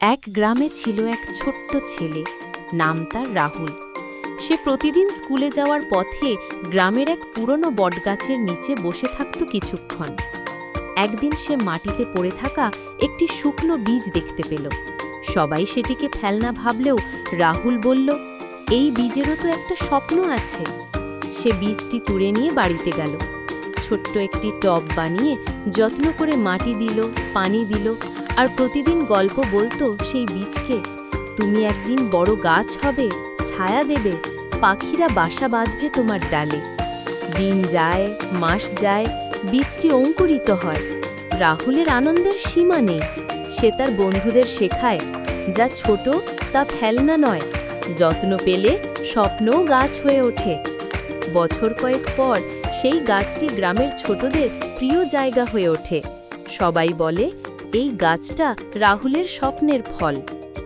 এক গ্রামে ছিল এক ছোট্ট ছেলে, নাম তার রাহুল। সে প্রতিদিন স্কুলে যাওয়ার পথে গ্রামের এক পুরনো বটগাছের নিচে বসে থাকত কিছুক্ষণ। একদিন সে মাটিতে পড়ে থাকা একটি শুকনো বীজ দেখতে পেল। সবাই সেটিকে ফেলনা ভাবলেও রাহুল বলল, এই বীজেরও তো একটা স্বপ্ন আছে। সে বীজটি তুলে নিয়ে বাড়িতে গেল। ছোট্ট একটি টব বানিয়ে যত্ন করে মাটি দিল, পানি দিল আর প্রতিদিন গল্প বলতো সেই বীজকে। তুমি একদিন বড় গাছ হবে, ছায়া দেবে, পাখিরা বাসা বাঁধবে তোমার ডালে। দিন যায়, মাস যায়, বীজটি অঙ্কুরিত হয়। রাহুলের আনন্দের সীমা নেই। সে তার বন্ধুদের শেখায়, যা ছোট তা ফেলনা নয়। যত্ন পেলে স্বপ্নও গাছ হয়ে ওঠে। বছর কয়েক পর সেই গাছটি গ্রামের ছোটদের প্রিয় জায়গা হয়ে ওঠে। সবাই বলে এই গাছটা রাহুলের স্বপ্নের ফল।